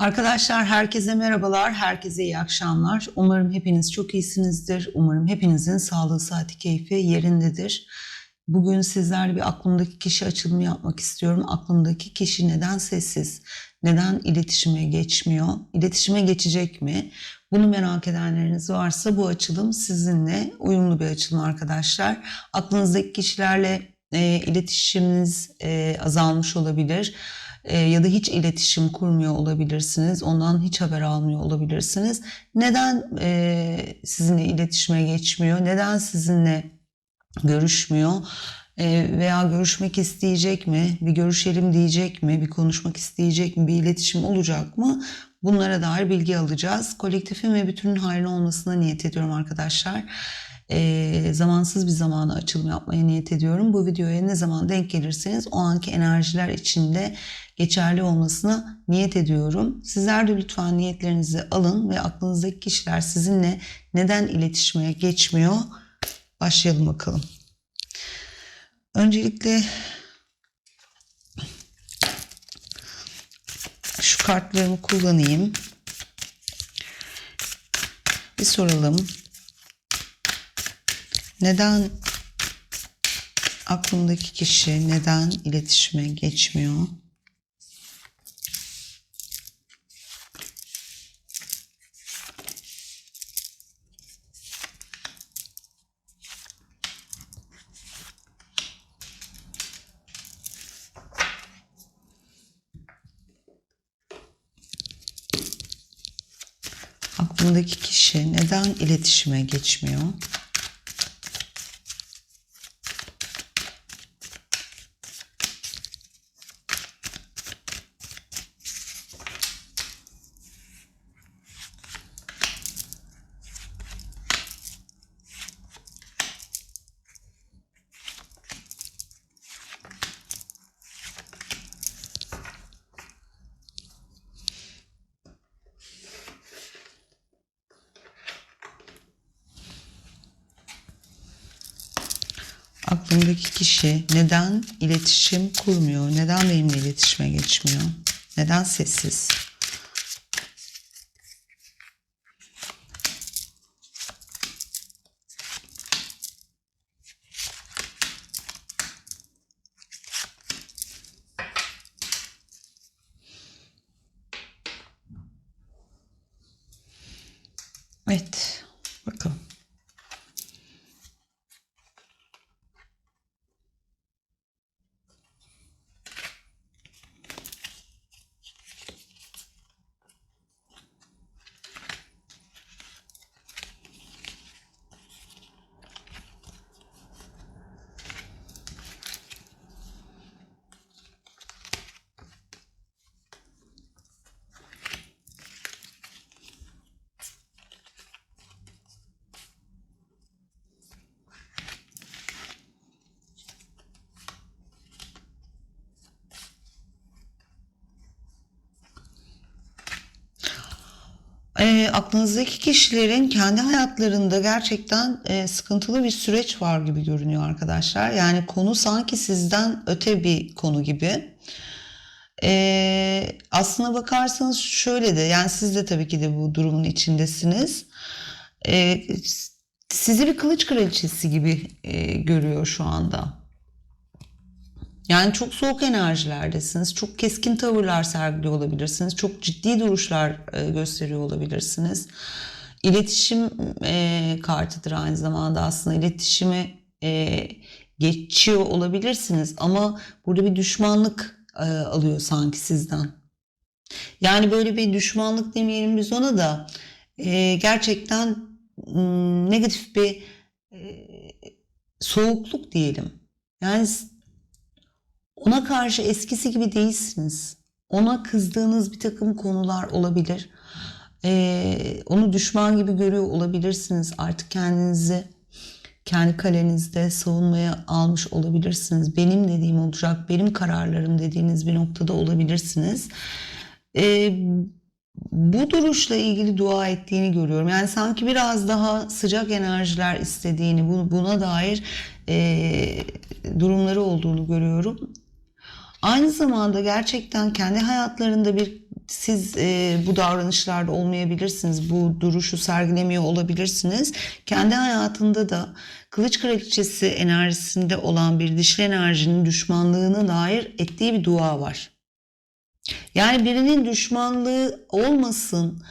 Arkadaşlar herkese merhabalar, herkese iyi akşamlar. Umarım hepiniz çok iyisinizdir. Umarım hepinizin sağlığı, saati, keyfi yerindedir. Bugün sizlerle bir aklımdaki kişi açılımı yapmak istiyorum. Aklımdaki kişi neden sessiz? Neden iletişime geçmiyor? İletişime geçecek mi? Bunu merak edenleriniz varsa bu açılım sizinle uyumlu bir açılım arkadaşlar. Aklınızdaki kişilerle e, iletişiminiz e, azalmış olabilir e, ya da hiç iletişim kurmuyor olabilirsiniz. Ondan hiç haber almıyor olabilirsiniz. Neden e, sizinle iletişime geçmiyor? Neden sizinle görüşmüyor? E, veya görüşmek isteyecek mi? Bir görüşelim diyecek mi? Bir konuşmak isteyecek mi? Bir iletişim olacak mı? Bunlara dair bilgi alacağız. Kolektifin ve bütünün hayrına olmasına niyet ediyorum arkadaşlar. E, zamansız bir zamana açılım yapmaya niyet ediyorum. Bu videoya ne zaman denk gelirseniz o anki enerjiler içinde geçerli olmasına niyet ediyorum. Sizler de lütfen niyetlerinizi alın ve aklınızdaki kişiler sizinle neden iletişime geçmiyor? Başlayalım bakalım. Öncelikle şu kartlarımı kullanayım. Bir soralım. Neden aklımdaki kişi neden iletişime geçmiyor? Aklımdaki kişi neden iletişime geçmiyor? Aklımdaki kişi neden iletişim kurmuyor? Neden benimle iletişime geçmiyor? Neden sessiz? Evet, bakalım. E, aklınızdaki kişilerin kendi hayatlarında gerçekten e, sıkıntılı bir süreç var gibi görünüyor arkadaşlar. Yani konu sanki sizden öte bir konu gibi. E, aslına bakarsanız şöyle de yani siz de tabii ki de bu durumun içindesiniz. E, sizi bir kılıç kraliçesi gibi e, görüyor şu anda. Yani çok soğuk enerjilerdesiniz. Çok keskin tavırlar sergiliyor olabilirsiniz. Çok ciddi duruşlar e, gösteriyor olabilirsiniz. İletişim e, kartıdır aynı zamanda aslında. İletişime e, geçiyor olabilirsiniz ama burada bir düşmanlık e, alıyor sanki sizden. Yani böyle bir düşmanlık demeyelim biz ona da gerçekten negatif bir soğukluk diyelim. Yani ona karşı eskisi gibi değilsiniz. Ona kızdığınız bir takım konular olabilir. Ee, onu düşman gibi görüyor olabilirsiniz. Artık kendinizi kendi kalenizde savunmaya almış olabilirsiniz. Benim dediğim olacak, benim kararlarım dediğiniz bir noktada olabilirsiniz. Ee, bu duruşla ilgili dua ettiğini görüyorum. Yani sanki biraz daha sıcak enerjiler istediğini, buna dair e, durumları olduğunu görüyorum. Aynı zamanda gerçekten kendi hayatlarında bir siz e, bu davranışlarda olmayabilirsiniz. Bu duruşu sergilemiyor olabilirsiniz. Kendi hayatında da kılıç kraliçesi enerjisinde olan bir dişil enerjinin düşmanlığına dair ettiği bir dua var. Yani birinin düşmanlığı olmasın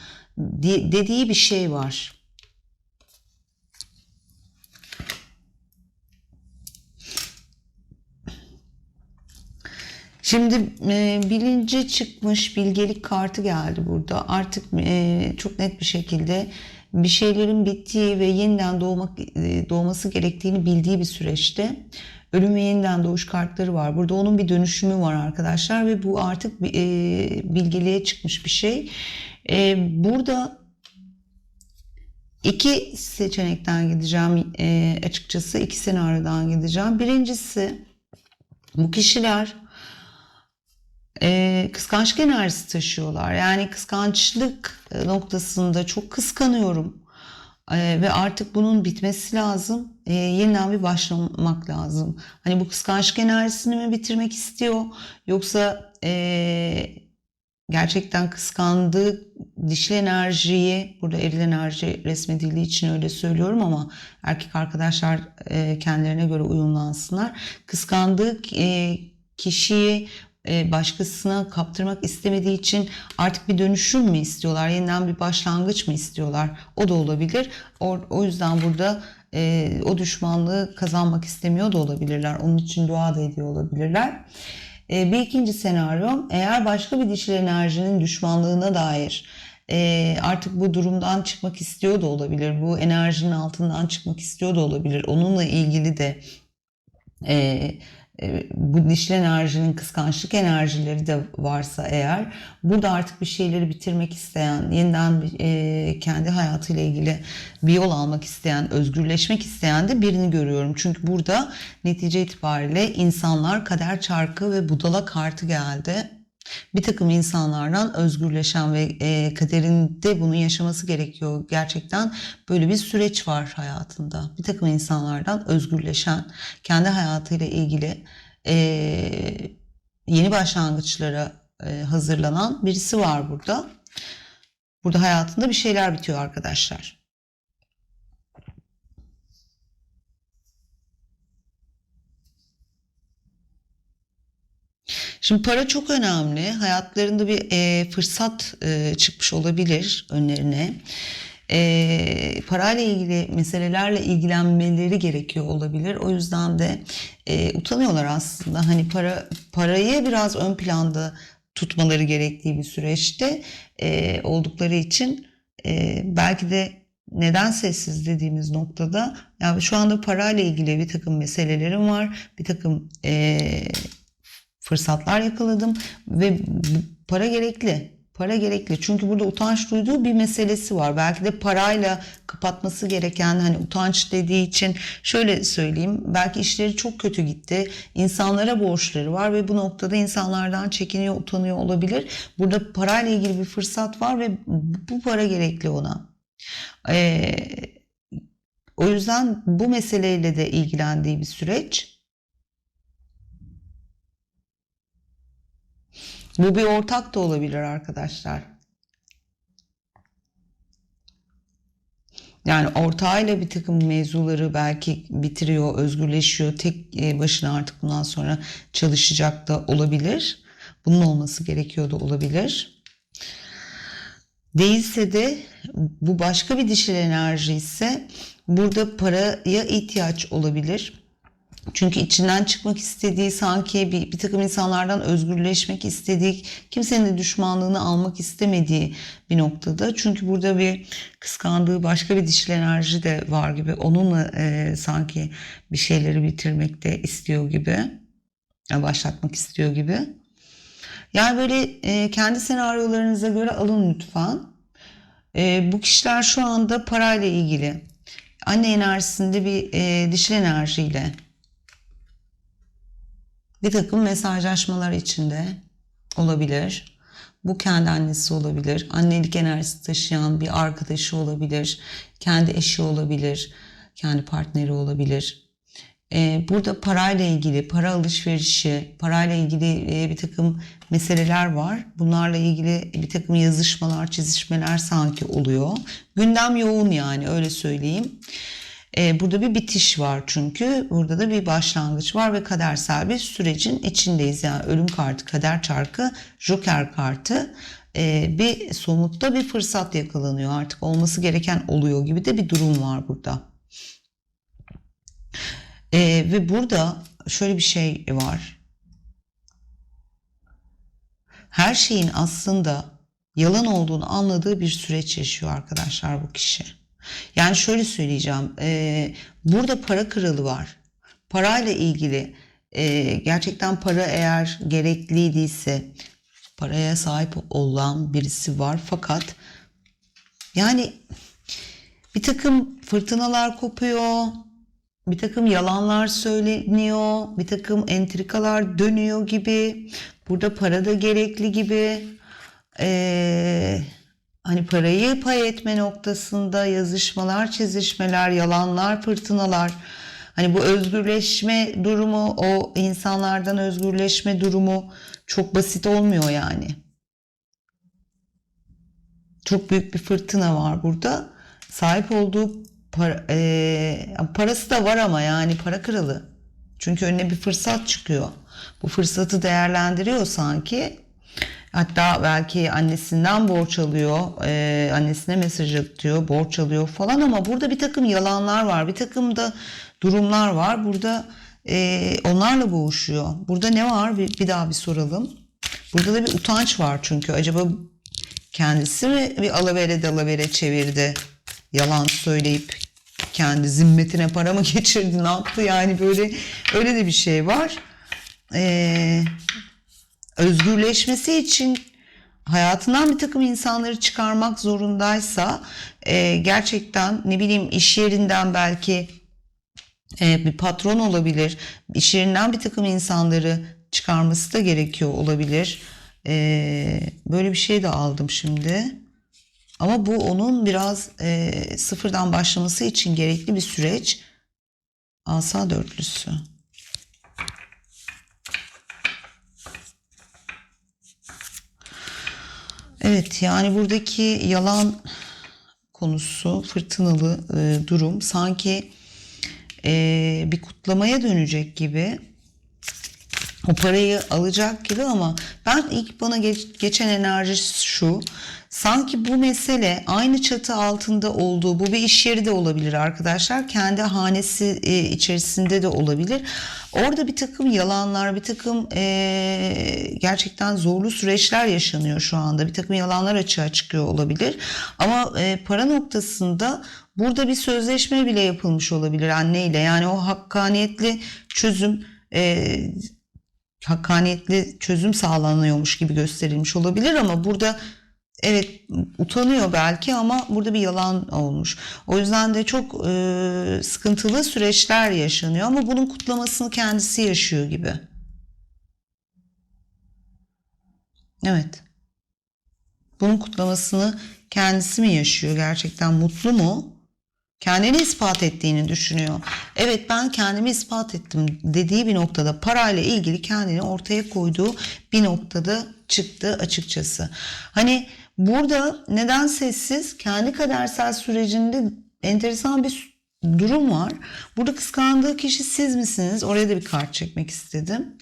di- dediği bir şey var. Şimdi e, bilince çıkmış bilgelik kartı geldi burada. Artık e, çok net bir şekilde bir şeylerin bittiği ve yeniden doğmak e, doğması gerektiğini bildiği bir süreçte ölüm ve yeniden doğuş kartları var. Burada onun bir dönüşümü var arkadaşlar ve bu artık e, bilgeliğe çıkmış bir şey. E, burada iki seçenekten gideceğim açıkçası iki senaryodan gideceğim. Birincisi bu kişiler e, kıskançlık enerjisi taşıyorlar. Yani kıskançlık noktasında çok kıskanıyorum e, ve artık bunun bitmesi lazım. E, yeniden bir başlamak lazım. Hani bu kıskançlık enerjisini mi bitirmek istiyor yoksa e, gerçekten kıskandığı dişil enerjiyi burada eril enerji resmedildiği için öyle söylüyorum ama erkek arkadaşlar e, kendilerine göre uyumlansınlar. Kıskandığı e, kişiyi başkasına kaptırmak istemediği için artık bir dönüşüm mü istiyorlar? Yeniden bir başlangıç mı istiyorlar? O da olabilir. O, o yüzden burada e, o düşmanlığı kazanmak istemiyor da olabilirler. Onun için dua da ediyor olabilirler. E, bir ikinci senaryo eğer başka bir dişil enerjinin düşmanlığına dair e, artık bu durumdan çıkmak istiyor da olabilir. Bu enerjinin altından çıkmak istiyor da olabilir. Onunla ilgili de e, bu dişil enerjinin kıskançlık enerjileri de varsa eğer burada artık bir şeyleri bitirmek isteyen, yeniden e, kendi hayatıyla ilgili bir yol almak isteyen, özgürleşmek isteyen de birini görüyorum. Çünkü burada netice itibariyle insanlar kader çarkı ve budala kartı geldi bir takım insanlardan özgürleşen ve e, kaderinde bunu yaşaması gerekiyor. Gerçekten böyle bir süreç var hayatında. Bir takım insanlardan özgürleşen, kendi hayatıyla ilgili e, yeni başlangıçlara e, hazırlanan birisi var burada. Burada hayatında bir şeyler bitiyor arkadaşlar. Şimdi para çok önemli. Hayatlarında bir e, fırsat e, çıkmış olabilir önlerine. E, parayla ilgili meselelerle ilgilenmeleri gerekiyor olabilir. O yüzden de e, utanıyorlar aslında. Hani para parayı biraz ön planda tutmaları gerektiği bir süreçte e, oldukları için e, belki de neden sessiz dediğimiz noktada yani şu anda parayla ilgili bir takım meselelerim var. Bir takım e, fırsatlar yakaladım ve para gerekli. Para gerekli. Çünkü burada utanç duyduğu bir meselesi var. Belki de parayla kapatması gereken hani utanç dediği için şöyle söyleyeyim. Belki işleri çok kötü gitti. İnsanlara borçları var ve bu noktada insanlardan çekiniyor, utanıyor olabilir. Burada parayla ilgili bir fırsat var ve bu para gerekli ona. Ee, o yüzden bu meseleyle de ilgilendiği bir süreç. Bu bir ortak da olabilir arkadaşlar. Yani ortağıyla bir takım mevzuları belki bitiriyor, özgürleşiyor. Tek e, başına artık bundan sonra çalışacak da olabilir. Bunun olması gerekiyor da olabilir. Değilse de bu başka bir dişil enerji ise burada paraya ihtiyaç olabilir. Çünkü içinden çıkmak istediği sanki bir, bir takım insanlardan özgürleşmek istediği, kimsenin de düşmanlığını almak istemediği bir noktada. Çünkü burada bir kıskandığı başka bir dişil enerji de var gibi. Onunla e, sanki bir şeyleri bitirmek de istiyor gibi. Yani başlatmak istiyor gibi. Yani böyle e, kendi senaryolarınıza göre alın lütfen. E, bu kişiler şu anda parayla ilgili. Anne enerjisinde bir e, dişil enerjiyle bir takım mesajlaşmalar içinde olabilir. Bu kendi annesi olabilir, annelik enerjisi taşıyan bir arkadaşı olabilir, kendi eşi olabilir, kendi partneri olabilir. Ee, burada parayla ilgili, para alışverişi, parayla ilgili e, bir takım meseleler var. Bunlarla ilgili bir takım yazışmalar, çizişmeler sanki oluyor. Gündem yoğun yani öyle söyleyeyim. Ee, burada bir bitiş var çünkü. Burada da bir başlangıç var ve kadersel bir sürecin içindeyiz. Yani ölüm kartı, kader çarkı, joker kartı. Ee, bir somutta bir fırsat yakalanıyor. Artık olması gereken oluyor gibi de bir durum var burada. Ee, ve burada şöyle bir şey var. Her şeyin aslında yalan olduğunu anladığı bir süreç yaşıyor arkadaşlar bu kişi. Yani şöyle söyleyeceğim. e, burada para kralı var. Parayla ilgili e, gerçekten para eğer gerekliyse paraya sahip olan birisi var. Fakat yani bir takım fırtınalar kopuyor. Bir takım yalanlar söyleniyor. Bir takım entrikalar dönüyor gibi. Burada para da gerekli gibi. Ee, hani parayı pay etme noktasında yazışmalar, çizişmeler, yalanlar, fırtınalar. Hani bu özgürleşme durumu, o insanlardan özgürleşme durumu çok basit olmuyor yani. Çok büyük bir fırtına var burada. Sahip olduğu para, e, parası da var ama yani para kralı. Çünkü önüne bir fırsat çıkıyor. Bu fırsatı değerlendiriyor sanki. Hatta belki annesinden borç alıyor, e, annesine mesaj atıyor, borç alıyor falan ama burada bir takım yalanlar var, bir takım da durumlar var. Burada e, onlarla boğuşuyor. Burada ne var? Bir, bir daha bir soralım. Burada da bir utanç var çünkü acaba kendisi mi bir alavere dalavere çevirdi? Yalan söyleyip kendi zimmetine para mı geçirdi? Ne yaptı? Yani böyle öyle de bir şey var. Ee, özgürleşmesi için hayatından bir takım insanları çıkarmak zorundaysa e, gerçekten ne bileyim iş yerinden belki e, bir patron olabilir. İş yerinden bir takım insanları çıkarması da gerekiyor olabilir. E, böyle bir şey de aldım şimdi. Ama bu onun biraz e, sıfırdan başlaması için gerekli bir süreç. Asa dörtlüsü. Evet yani buradaki yalan konusu fırtınalı e, durum sanki e, bir kutlamaya dönecek gibi o parayı alacak gibi ama ben ilk bana geç- geçen enerji şu sanki bu mesele aynı çatı altında olduğu bu bir iş yeri de olabilir arkadaşlar. Kendi hanesi e, içerisinde de olabilir. Orada bir takım yalanlar bir takım e, gerçekten zorlu süreçler yaşanıyor şu anda. Bir takım yalanlar açığa çıkıyor olabilir. Ama e, para noktasında burada bir sözleşme bile yapılmış olabilir anneyle. Yani o hakkaniyetli çözüm e, hakkaniyetli çözüm sağlanıyormuş gibi gösterilmiş olabilir ama burada evet utanıyor belki ama burada bir yalan olmuş. O yüzden de çok e, sıkıntılı süreçler yaşanıyor ama bunun kutlamasını kendisi yaşıyor gibi. Evet. Bunun kutlamasını kendisi mi yaşıyor? Gerçekten mutlu mu? Kendini ispat ettiğini düşünüyor. Evet ben kendimi ispat ettim dediği bir noktada parayla ilgili kendini ortaya koyduğu bir noktada çıktı açıkçası. Hani burada neden sessiz? Kendi kadersel sürecinde enteresan bir durum var. Burada kıskandığı kişi siz misiniz? Oraya da bir kart çekmek istedim.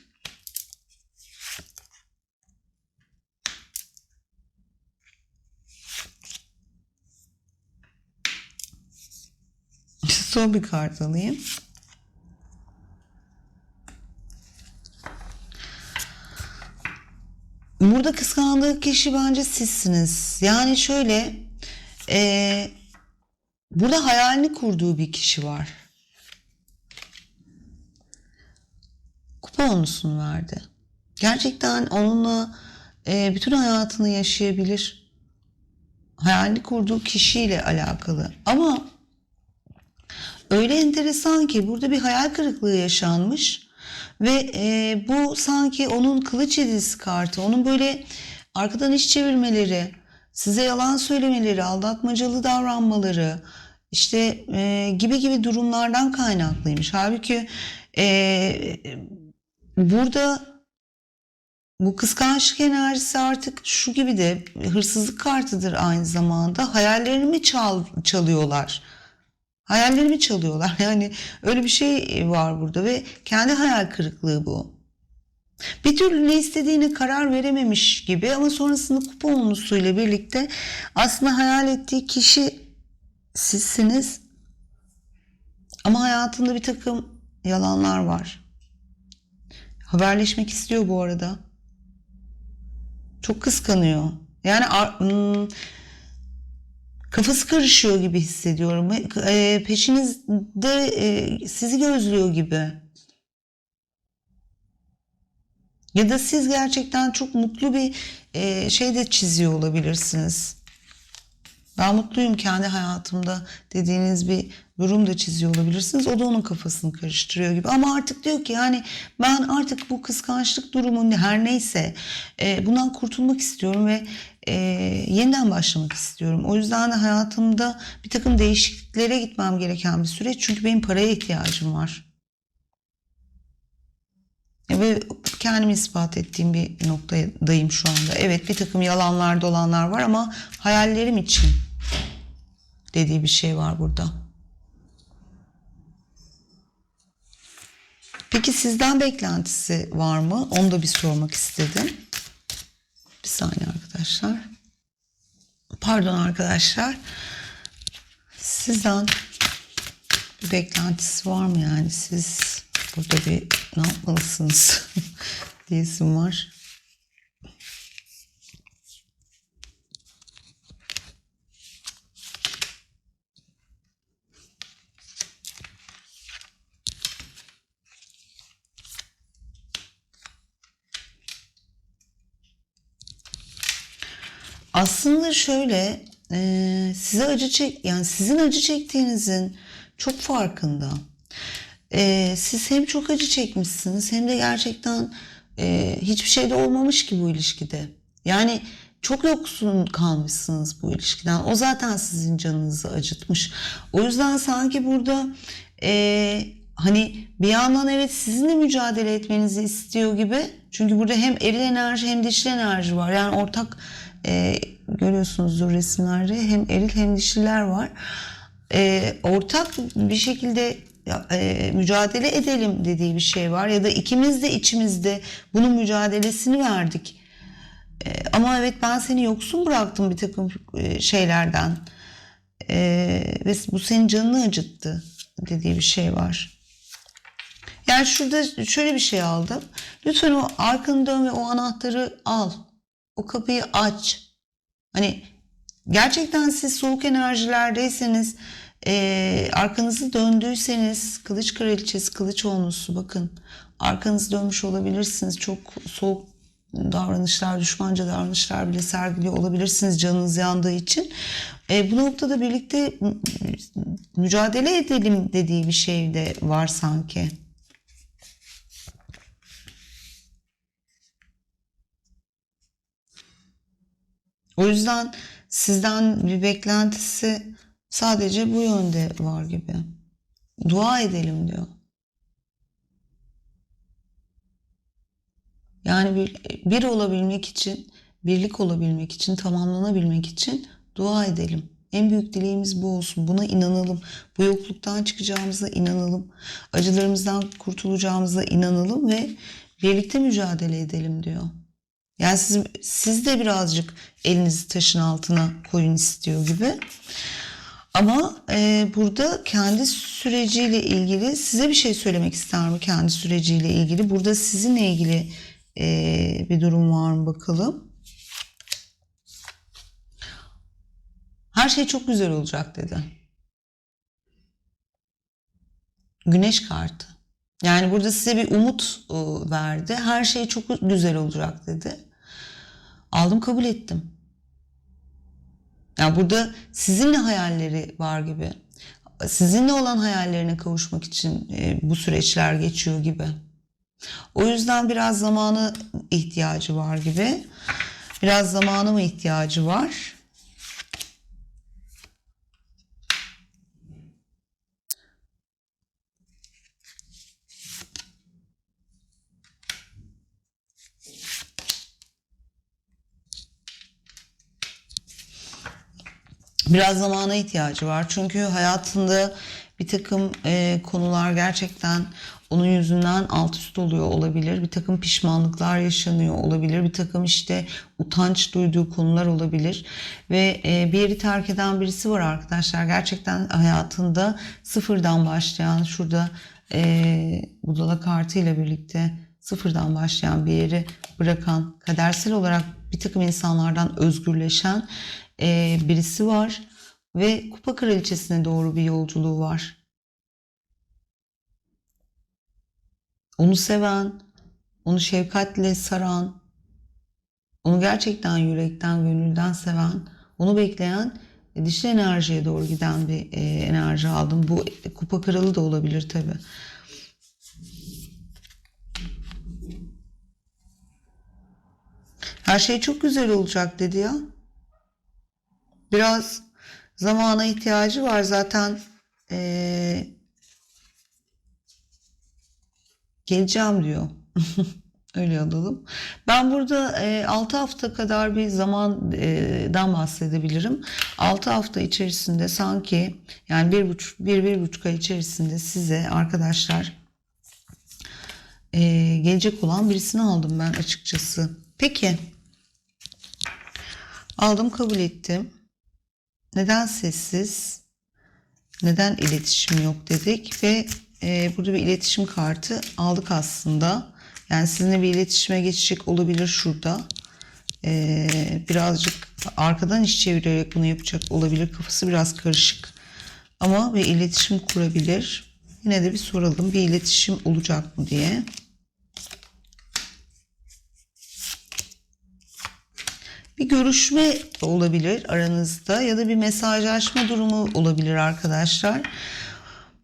Son bir kart alayım. Burada kıskandığı kişi bence sizsiniz. Yani şöyle, e, burada hayalini kurduğu bir kişi var. Kupa onlusunu verdi. Gerçekten onunla e, bütün hayatını yaşayabilir. Hayalini kurduğu kişiyle alakalı. Ama öyle enteresan ki burada bir hayal kırıklığı yaşanmış ve e, bu sanki onun kılıç yedisi kartı, onun böyle arkadan iş çevirmeleri, size yalan söylemeleri, aldatmacalı davranmaları, işte e, gibi gibi durumlardan kaynaklıymış. Halbuki Ee, burada bu kıskançlık enerjisi artık şu gibi de hırsızlık kartıdır aynı zamanda. Hayallerimi çal, çalıyorlar. Hayallerimi çalıyorlar. Yani öyle bir şey var burada ve kendi hayal kırıklığı bu. Bir türlü ne istediğine karar verememiş gibi ama sonrasında kupa onlusuyla birlikte aslında hayal ettiği kişi sizsiniz. Ama hayatında bir takım yalanlar var. Haberleşmek istiyor bu arada. Çok kıskanıyor. Yani hmm, kafası karışıyor gibi hissediyorum. E, peşinizde e, sizi gözlüyor gibi. Ya da siz gerçekten çok mutlu bir e, şey de çiziyor olabilirsiniz. Ben mutluyum kendi hayatımda dediğiniz bir durum da çiziyor olabilirsiniz. O da onun kafasını karıştırıyor gibi. Ama artık diyor ki yani ben artık bu kıskançlık durumu her neyse e, bundan kurtulmak istiyorum ve e, yeniden başlamak istiyorum. O yüzden de hayatımda bir takım değişikliklere gitmem gereken bir süreç. Çünkü benim paraya ihtiyacım var. Ve kendimi ispat ettiğim bir noktadayım şu anda. Evet bir takım yalanlar dolanlar var ama hayallerim için dediği bir şey var burada. Peki sizden beklentisi var mı? Onu da bir sormak istedim. Bir saniye arkadaşlar. Pardon arkadaşlar. Sizden bir beklentisi var mı yani? Siz burada bir ne yapmalısınız diyesim var. Aslında şöyle e, size acı çek yani sizin acı çektiğinizin çok farkında. E, siz hem çok acı çekmişsiniz hem de gerçekten e, hiçbir şey de olmamış ki bu ilişkide. Yani çok yoksun kalmışsınız bu ilişkiden. O zaten sizin canınızı acıtmış. O yüzden sanki burada e, hani bir yandan evet sizinle mücadele etmenizi istiyor gibi. Çünkü burada hem eril enerji hem dişil enerji var. Yani ortak e, görüyorsunuzdur resimlerde hem eril hem dişiler var. E, ortak bir şekilde e, mücadele edelim dediği bir şey var ya da ikimiz de içimizde bunun mücadelesini verdik. E, ama evet ben seni yoksun bıraktım bir takım e, şeylerden e, ve bu senin canını acıttı dediği bir şey var. Yani şurada şöyle bir şey aldım. Lütfen o arkanı dön ve o anahtarı al. O kapıyı aç. Hani gerçekten siz soğuk enerjilerdeyseniz e, arkanızı döndüyseniz kılıç kraliçesi kılıç olmuşsu bakın arkanızı dönmüş olabilirsiniz. Çok soğuk davranışlar, düşmanca davranışlar bile sergiliyor olabilirsiniz canınız yandığı için. E, bu noktada birlikte mücadele edelim dediği bir şey de var sanki. O yüzden sizden bir beklentisi sadece bu yönde var gibi. Dua edelim diyor. Yani bir, bir olabilmek için, birlik olabilmek için, tamamlanabilmek için dua edelim. En büyük dileğimiz bu olsun. Buna inanalım. Bu yokluktan çıkacağımıza inanalım. Acılarımızdan kurtulacağımıza inanalım ve birlikte mücadele edelim diyor. Yani siz, siz de birazcık elinizi taşın altına koyun istiyor gibi. Ama e, burada kendi süreciyle ilgili size bir şey söylemek ister mi kendi süreciyle ilgili? Burada sizinle ilgili e, bir durum var mı bakalım? Her şey çok güzel olacak dedi. Güneş kartı. Yani burada size bir umut e, verdi. Her şey çok güzel olacak dedi. Aldım kabul ettim. Yani burada sizinle hayalleri var gibi. Sizinle olan hayallerine kavuşmak için e, bu süreçler geçiyor gibi. O yüzden biraz zamanı ihtiyacı var gibi. Biraz zamanı mı ihtiyacı var? Biraz zamana ihtiyacı var. Çünkü hayatında bir takım e, konular gerçekten onun yüzünden alt üst oluyor olabilir. Bir takım pişmanlıklar yaşanıyor olabilir. Bir takım işte utanç duyduğu konular olabilir. Ve e, bir yeri terk eden birisi var arkadaşlar. Gerçekten hayatında sıfırdan başlayan şurada e, budala kartıyla birlikte sıfırdan başlayan bir yeri bırakan, kadersel olarak bir takım insanlardan özgürleşen e, birisi var ve kupa kraliçesine doğru bir yolculuğu var. Onu seven, onu şefkatle saran, onu gerçekten yürekten, gönülden seven, onu bekleyen e, dişli enerjiye doğru giden bir e, enerji aldım. Bu kupa kralı da olabilir tabii. Her şey çok güzel olacak dedi ya. Biraz zamana ihtiyacı var zaten. Ee, geleceğim diyor. Öyle alalım. Ben burada e, 6 hafta kadar bir zamandan bahsedebilirim. 6 hafta içerisinde sanki yani bir buçuk, bir, bir buçuk ay içerisinde size arkadaşlar e, gelecek olan birisini aldım ben açıkçası. Peki. Aldım kabul ettim. Neden sessiz? Neden iletişim yok dedik ve e, burada bir iletişim kartı aldık aslında. Yani sizinle bir iletişime geçecek olabilir şurada. E, birazcık arkadan iş çevirerek bunu yapacak olabilir. Kafası biraz karışık. Ama bir iletişim kurabilir. Yine de bir soralım bir iletişim olacak mı diye. Bir görüşme olabilir aranızda ya da bir mesajlaşma durumu olabilir arkadaşlar.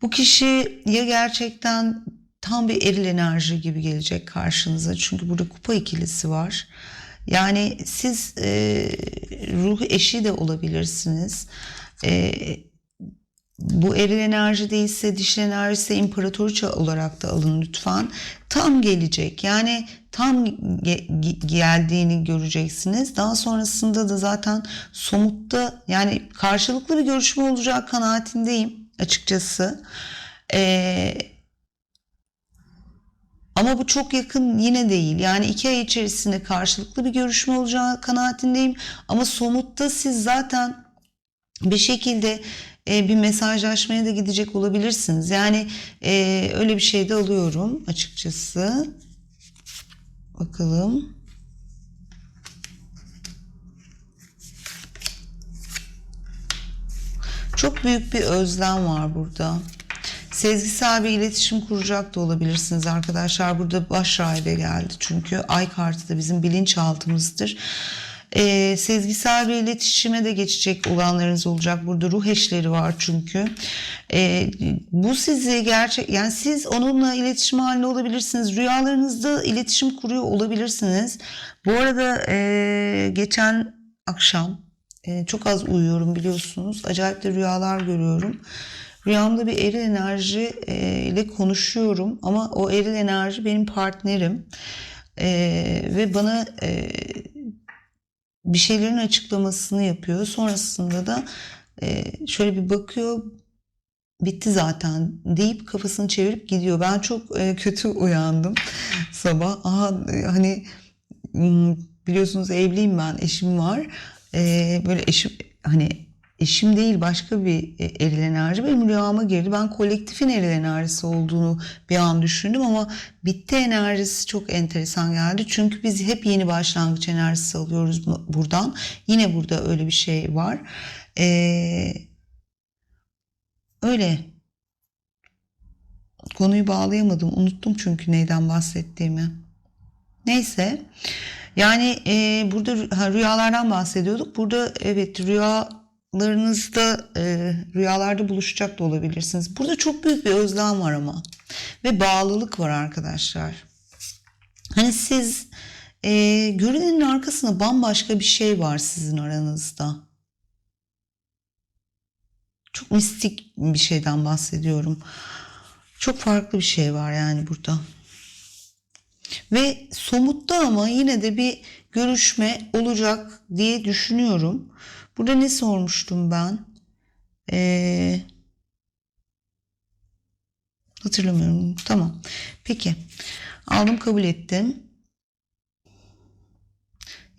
Bu kişi ya gerçekten tam bir eril enerji gibi gelecek karşınıza. Çünkü burada kupa ikilisi var. Yani siz e, ruh eşi de olabilirsiniz. E, bu eril enerji değilse dişil enerji ise imparatoriçe olarak da alın lütfen. Tam gelecek. Yani tam ge- geldiğini göreceksiniz. Daha sonrasında da zaten somutta yani karşılıklı bir görüşme olacak kanaatindeyim açıkçası. Ee, ama bu çok yakın yine değil. Yani iki ay içerisinde karşılıklı bir görüşme olacağı kanaatindeyim. Ama somutta siz zaten bir şekilde e, bir mesajlaşmaya da gidecek olabilirsiniz. Yani e, öyle bir şey de alıyorum açıkçası. Bakalım. Çok büyük bir özlem var burada. Sezgisel bir iletişim kuracak da olabilirsiniz arkadaşlar. Burada baş rahibe geldi çünkü ay kartı da bizim bilinçaltımızdır. Ee, sezgisel bir iletişime de geçecek olanlarınız olacak. Burada ruh eşleri var çünkü. Ee, bu sizi gerçek yani siz onunla iletişim halinde olabilirsiniz. Rüyalarınızda iletişim kuruyor olabilirsiniz. Bu arada e, geçen akşam e, çok az uyuyorum biliyorsunuz. Acayip de rüyalar görüyorum. Rüyamda bir eril enerji e, ile konuşuyorum ama o eril enerji benim partnerim e, ve bana e, bir şeylerin açıklamasını yapıyor. Sonrasında da e, şöyle bir bakıyor bitti zaten deyip kafasını çevirip gidiyor. Ben çok e, kötü uyandım sabah. Aha hani biliyorsunuz evliyim ben eşim var. E, böyle eşim hani eşim değil başka bir e, eril enerji benim rüyama girdi. Ben kolektifin eril enerjisi olduğunu bir an düşündüm ama bitti enerjisi çok enteresan geldi. Çünkü biz hep yeni başlangıç enerjisi alıyoruz buradan. Yine burada öyle bir şey var. Ee, öyle. Konuyu bağlayamadım. Unuttum çünkü neyden bahsettiğimi. Neyse. Yani e, burada ha, rüyalardan bahsediyorduk. Burada evet rüya rüyalarınızda e, rüyalarda buluşacak da olabilirsiniz. Burada çok büyük bir özlem var ama ve bağlılık var arkadaşlar. Hani siz e, görünenin arkasında bambaşka bir şey var sizin aranızda. Çok mistik bir şeyden bahsediyorum. Çok farklı bir şey var yani burada. Ve somutta ama yine de bir görüşme olacak diye düşünüyorum. Burada ne sormuştum ben? Ee, hatırlamıyorum. Tamam. Peki. Aldım kabul ettim.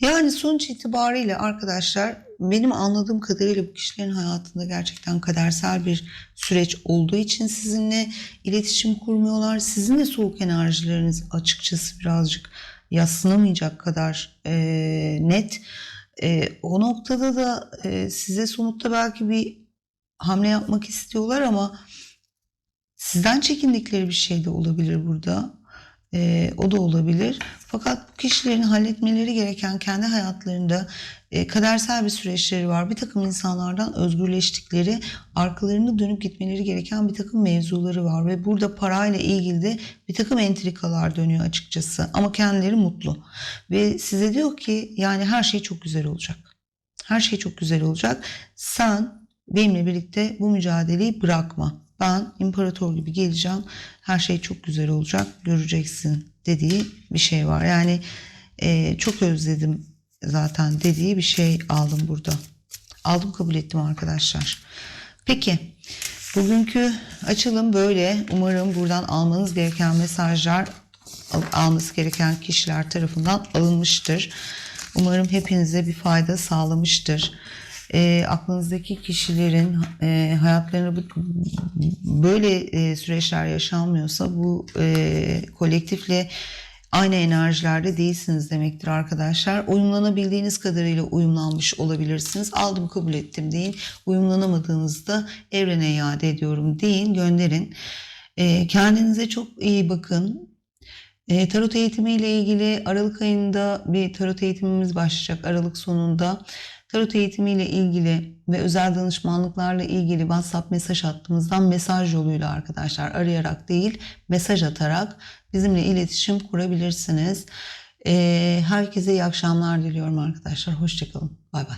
Yani sonuç itibariyle arkadaşlar benim anladığım kadarıyla bu kişilerin hayatında gerçekten kadersel bir süreç olduğu için sizinle iletişim kurmuyorlar. Sizin de soğuk enerjileriniz açıkçası birazcık yaslanamayacak kadar e, net. E, o noktada da e, size somutta belki bir hamle yapmak istiyorlar ama sizden çekindikleri bir şey de olabilir burada. Ee, o da olabilir. Fakat bu kişilerin halletmeleri gereken kendi hayatlarında e, kadersel bir süreçleri var. Bir takım insanlardan özgürleştikleri, arkalarını dönüp gitmeleri gereken bir takım mevzuları var. Ve burada parayla ilgili de bir takım entrikalar dönüyor açıkçası. Ama kendileri mutlu. Ve size diyor ki yani her şey çok güzel olacak. Her şey çok güzel olacak. Sen benimle birlikte bu mücadeleyi bırakma. Ben imparator gibi geleceğim. Her şey çok güzel olacak. Göreceksin dediği bir şey var. Yani e, çok özledim zaten dediği bir şey aldım burada. Aldım kabul ettim arkadaşlar. Peki bugünkü açılım böyle. Umarım buradan almanız gereken mesajlar al- alması gereken kişiler tarafından alınmıştır. Umarım hepinize bir fayda sağlamıştır. E, aklınızdaki kişilerin e, hayatlarında bu, böyle e, süreçler yaşanmıyorsa bu e, kolektifle aynı enerjilerde değilsiniz demektir arkadaşlar. Uyumlanabildiğiniz kadarıyla uyumlanmış olabilirsiniz. Aldım kabul ettim deyin. Uyumlanamadığınızda evrene iade ediyorum deyin gönderin. E, kendinize çok iyi bakın. E, tarot eğitimiyle ilgili Aralık ayında bir tarot eğitimimiz başlayacak Aralık sonunda. Tarot eğitimiyle ilgili ve özel danışmanlıklarla ilgili WhatsApp mesaj hattımızdan mesaj yoluyla arkadaşlar arayarak değil mesaj atarak bizimle iletişim kurabilirsiniz. E, herkese iyi akşamlar diliyorum arkadaşlar. Hoşçakalın. Bay bay.